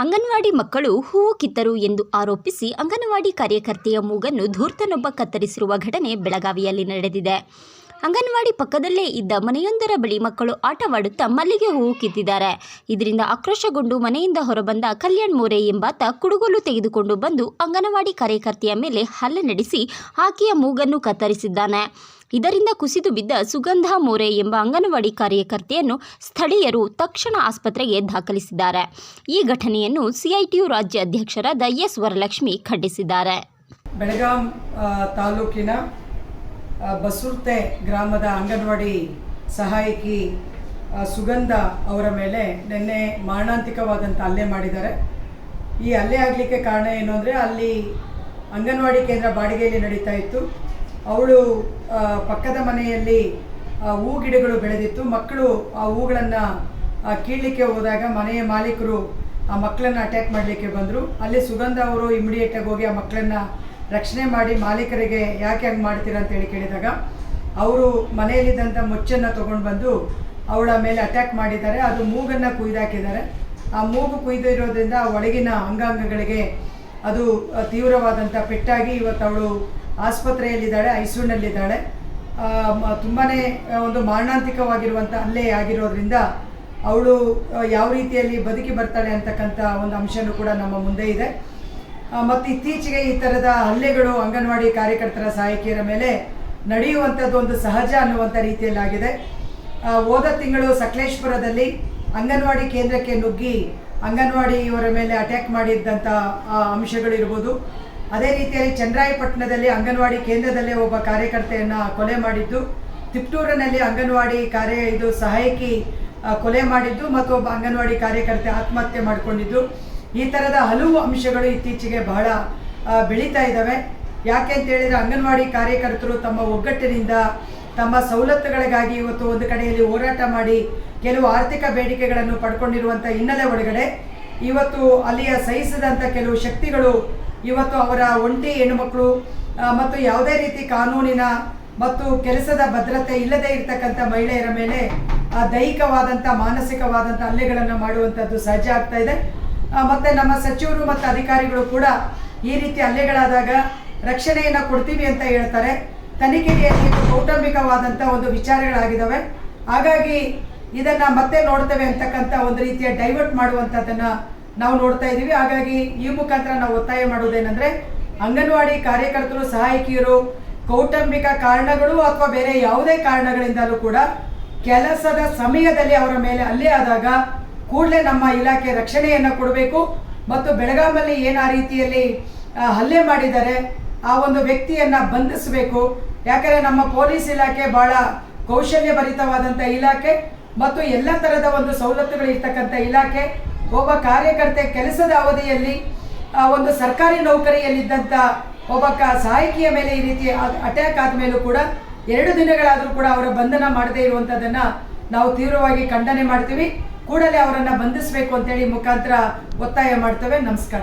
ಅಂಗನವಾಡಿ ಮಕ್ಕಳು ಹೂವು ಕಿತ್ತರು ಎಂದು ಆರೋಪಿಸಿ ಅಂಗನವಾಡಿ ಕಾರ್ಯಕರ್ತೆಯ ಮೂಗನ್ನು ಧೂರ್ತನೊಬ್ಬ ಕತ್ತರಿಸಿರುವ ಘಟನೆ ಬೆಳಗಾವಿಯಲ್ಲಿ ನಡೆದಿದೆ. ಅಂಗನವಾಡಿ ಪಕ್ಕದಲ್ಲೇ ಇದ್ದ ಮನೆಯೊಂದರ ಬಳಿ ಮಕ್ಕಳು ಆಟವಾಡುತ್ತಾ ಮಲ್ಲಿಗೆ ಹೂವು ಕಿತ್ತಿದ್ದಾರೆ. ಇದರಿಂದ ಆಕ್ರೋಶಗೊಂಡು ಮನೆಯಿಂದ ಹೊರಬಂದ ಕಲ್ಯಾಣ್ ಮೋರೆ ಎಂಬಾತ ಕುಡುಗೋಲು ತೆಗೆದುಕೊಂಡು ಬಂದು ಅಂಗನವಾಡಿ ಕಾರ್ಯಕರ್ತೆಯ ಮೇಲೆ ಹಲ್ಲೆ ನಡೆಸಿ ಆಕೆಯ ಮೂಗನ್ನು ಕತ್ತರಿಸಿದ್ದಾನೆ. ಇದರಿಂದ ಕುಸಿದು ಬಿದ್ದ ಸುಗಂಧ ಮೋರೆ ಎಂಬ ಅಂಗನವಾಡಿ ಕಾರ್ಯಕರ್ತೆಯನ್ನು ಸ್ಥಳೀಯರು ತಕ್ಷಣ ಆಸ್ಪತ್ರೆಗೆ ದಾಖಲಿಸಿದ್ದಾರೆ. ಈ ಘಟನೆಯನ್ನು ಸಿಐಟಿಯು ರಾಜ್ಯ ಅಧ್ಯಕ್ಷರಾದ ಎಸ್ ವರಲಕ್ಷ್ಮಿ ಖಂಡಿಸಿದ್ದಾರೆ. ಬೆಳಗಾಂ ತಾಲೂಕಿನ ಬಸುರ್ತೆ ಗ್ರಾಮದ ಅಂಗನವಾಡಿ ಸಹಾಯಕಿ ಸುಗಂಧ ಅವರ ಮೇಲೆ ನಿನ್ನೆ ಮಾರಣಾಂತಿಕವಾದಂಥ ಹಲ್ಲೆ ಮಾಡಿದ್ದಾರೆ. ಈ ಹಲ್ಲೆ ಆಗಲಿಕ್ಕೆ ಕಾರಣ ಏನು ಅಂದರೆ, ಅಲ್ಲಿ ಅಂಗನವಾಡಿ ಕೇಂದ್ರ ಬಾಡಿಗೆಯಲ್ಲಿ ನಡೀತಾ ಇತ್ತು. ಅವಳು ಪಕ್ಕದ ಮನೆಯಲ್ಲಿ ಹೂ ಗಿಡಗಳು ಬೆಳೆದಿತ್ತು. ಮಕ್ಕಳು ಆ ಹೂಗಳನ್ನು ಕೀಳಲಿಕ್ಕೆ ಹೋದಾಗ ಮನೆಯ ಮಾಲೀಕರು ಆ ಮಕ್ಕಳನ್ನು ಅಟ್ಯಾಕ್ ಮಾಡಲಿಕ್ಕೆ ಬಂದರು. ಅಲ್ಲಿ ಸುಗಂಧ ಅವರು ಇಮಿಡಿಯೇಟಾಗಿ ಹೋಗಿ ಆ ಮಕ್ಕಳನ್ನ ರಕ್ಷಣೆ ಮಾಡಿ ಮಾಲೀಕರಿಗೆ ಯಾಕೆ ಹಂಗೆ ಮಾಡ್ತೀರಾ ಅಂತೇಳಿ ಕೇಳಿದಾಗ, ಅವರು ಮನೆಯಲ್ಲಿದ್ದಂಥ ಮುಚ್ಚನ್ನು ತೊಗೊಂಡು ಬಂದು ಅವಳ ಮೇಲೆ ಅಟ್ಯಾಕ್ ಮಾಡಿದ್ದಾರೆ. ಅದು ಮೂಗನ್ನು ಕುಯ್ದಾಕಿದ್ದಾರೆ. ಆ ಮೂಗು ಕುಯ್ದಿರೋದ್ರಿಂದ ಒಳಗಿನ ಅಂಗಾಂಗಗಳಿಗೆ ಅದು ತೀವ್ರವಾದಂಥ ಪೆಟ್ಟಾಗಿ ಇವತ್ತು ಅವಳು ಆಸ್ಪತ್ರೆಯಲ್ಲಿದ್ದಾಳೆ, ಐಸೂರಿನಲ್ಲಿದ್ದಾಳೆ. ತುಂಬಾ ಒಂದು ಮಾರಣಾಂತಿಕವಾಗಿರುವಂಥ ಹಲ್ಲೆ ಆಗಿರೋದ್ರಿಂದ ಅವಳು ಯಾವ ರೀತಿಯಲ್ಲಿ ಬದುಕಿ ಬರ್ತಾಳೆ ಅಂತಕ್ಕಂಥ ಒಂದು ಅಂಶನೂ ಕೂಡ ನಮ್ಮ ಮುಂದೆ ಇದೆ. ಮತ್ತು ಇತ್ತೀಚೆಗೆ ಈ ಥರದ ಹಲ್ಲೆಗಳು ಅಂಗನವಾಡಿ ಕಾರ್ಯಕರ್ತರ ಸಹಾಯಕಿಯರ ಮೇಲೆ ನಡೆಯುವಂಥದ್ದು ಒಂದು ಸಹಜ ಅನ್ನುವಂಥ ರೀತಿಯಲ್ಲಾಗಿದೆ. ಹೋದ ತಿಂಗಳು ಸಕಲೇಶ್ಪುರದಲ್ಲಿ ಅಂಗನವಾಡಿ ಕೇಂದ್ರಕ್ಕೆ ನುಗ್ಗಿ ಅಂಗನವಾಡಿಯವರ ಮೇಲೆ ಅಟ್ಯಾಕ್ ಮಾಡಿದ್ದಂಥ ಅಂಶಗಳಿರ್ಬೋದು ಅದೇ ರೀತಿಯಲ್ಲಿ ಚನ್ನರಾಯಪಟ್ಟಣದಲ್ಲಿ ಅಂಗನವಾಡಿ ಕೇಂದ್ರದಲ್ಲೇ ಒಬ್ಬ ಕಾರ್ಯಕರ್ತೆಯನ್ನು ಕೊಲೆ ಮಾಡಿದ್ದು, ತಿಪ್ಟೂರಿನಲ್ಲಿ ಅಂಗನವಾಡಿ ಕಾರ್ಯ, ಇದು ಸಹಾಯಕಿ ಕೊಲೆ ಮಾಡಿದ್ದು ಮತ್ತು ಒಬ್ಬ ಅಂಗನವಾಡಿ ಕಾರ್ಯಕರ್ತೆ ಆತ್ಮಹತ್ಯೆ ಮಾಡಿಕೊಂಡಿದ್ದು. ಈ ಥರದ ಹಲವು ಅಂಶಗಳು ಇತ್ತೀಚೆಗೆ ಬಹಳ ಬೆಳೀತಾ ಇದ್ದಾವೆ ಯಾಕೆ ಅಂತ ಹೇಳಿದ್ರೆ ಅಂಗನವಾಡಿ ಕಾರ್ಯಕರ್ತರು ತಮ್ಮ ಒಗ್ಗಟ್ಟಿನಿಂದ ತಮ್ಮ ಸವಲತ್ತುಗಳಿಗಾಗಿ ಇವತ್ತು ಒಂದು ಕಡೆಯಲ್ಲಿ ಹೋರಾಟ ಮಾಡಿ ಕೆಲವು ಆರ್ಥಿಕ ಬೇಡಿಕೆಗಳನ್ನು ಪಡ್ಕೊಂಡಿರುವಂಥ ಹಿನ್ನೆಲೆ ಒಳಗಡೆ ಇವತ್ತು ಅಲ್ಲಿಯ ಸಹಿಸದಂಥ ಕೆಲವು ಶಕ್ತಿಗಳು ಇವತ್ತು ಅವರ ಒಂಟಿ ಹೆಣ್ಣುಮಕ್ಕಳು ಮತ್ತು ಯಾವುದೇ ರೀತಿ ಕಾನೂನಿನ ಮತ್ತು ಕೆಲಸದ ಭದ್ರತೆ ಇಲ್ಲದೆ ಇರತಕ್ಕಂಥ ಮಹಿಳೆಯರ ಮೇಲೆ ದೈಹಿಕವಾದಂಥ ಮಾನಸಿಕವಾದಂಥ ಹಲ್ಲೆಗಳನ್ನು ಮಾಡುವಂಥದ್ದು ಸಹಜ ಆಗ್ತಾ ಇದೆ. ಮತ್ತೆ ನಮ್ಮ ಸಚಿವರು ಮತ್ತು ಅಧಿಕಾರಿಗಳು ಕೂಡ ಈ ರೀತಿ ಹಲ್ಲೆಗಳಾದಾಗ ರಕ್ಷಣೆಯನ್ನು ಕೊಡ್ತೀವಿ ಅಂತ ಹೇಳ್ತಾರೆ. ತನಿಖೆಗೆ ಕೌಟುಂಬಿಕವಾದಂಥ ಒಂದು ವಿಚಾರಗಳಾಗಿದ್ದಾವೆ ಹಾಗಾಗಿ ಇದನ್ನ ಮತ್ತೆ ನೋಡ್ತೇವೆ ಅಂತಕ್ಕಂಥ ಒಂದು ರೀತಿಯ ಡೈವರ್ಟ್ ಮಾಡುವಂಥದ್ದನ್ನು ನಾವು ನೋಡ್ತಾ ಇದ್ದೀವಿ. ಹಾಗಾಗಿ ಈ ಮುಖಾಂತರ ನಾವು ಒತ್ತಾಯ ಮಾಡುವುದೇನೆಂದ್ರೆ, ಅಂಗನವಾಡಿ ಕಾರ್ಯಕರ್ತರು, ಸಹಾಯಕಿಯರು, ಕೌಟುಂಬಿಕ ಕಾರಣಗಳು ಅಥವಾ ಬೇರೆ ಯಾವುದೇ ಕಾರಣಗಳಿಂದಲೂ ಕೂಡ ಕೆಲಸದ ಸಮಯದಲ್ಲಿ ಅವರ ಮೇಲೆ ಹಲ್ಲೆ ಆದಾಗ ಕೂಡಲೇ ನಮ್ಮ ಇಲಾಖೆ ರಕ್ಷಣೆಯನ್ನು ಕೊಡಬೇಕು ಮತ್ತು ಬೆಳಗಾಮಲ್ಲಿ ಏನು ಆ ರೀತಿಯಲ್ಲಿ ಹಲ್ಲೆ ಮಾಡಿದ್ದಾರೆ, ಆ ಒಂದು ವ್ಯಕ್ತಿಯನ್ನ ಬಂಧಿಸಬೇಕು. ಯಾಕಂದ್ರೆ ನಮ್ಮ ಪೊಲೀಸ್ ಇಲಾಖೆ ಬಹಳ ಕೌಶಲ್ಯ ಭರಿತವಾದಂಥ ಇಲಾಖೆ ಮತ್ತು ಎಲ್ಲ ಥರದ ಒಂದು ಸವಲತ್ತುಗಳು ಇರ್ತಕ್ಕಂಥ ಇಲಾಖೆ. ಒಬ್ಬ ಕಾರ್ಯಕರ್ತೆ ಕೆಲಸದ ಅವಧಿಯಲ್ಲಿ ಒಂದು ಸರ್ಕಾರಿ ನೌಕರಿಯಲ್ಲಿದ್ದಂಥ ಒಬ್ಬ ಕ, ಸಹಾಯಕಿಯ ಮೇಲೆ ಈ ರೀತಿ ಅಟ್ಯಾಕ್ ಆದ ಮೇಲೂ ಕೂಡ ಎರಡು ದಿನಗಳಾದರೂ ಕೂಡ ಅವರ ಬಂಧನ ಮಾಡದೇ ಇರುವಂಥದ್ದನ್ನು ನಾವು ತೀವ್ರವಾಗಿ ಖಂಡನೆ ಮಾಡ್ತೀವಿ. ಕೂಡಲೇ ಅವರನ್ನ ಬಂಧಿಸಬೇಕು ಅಂತೇಳಿ ಮುಖಾಂತರ ಒತ್ತಾಯ ಮಾಡ್ತೇವೆ. ನಮಸ್ಕಾರ.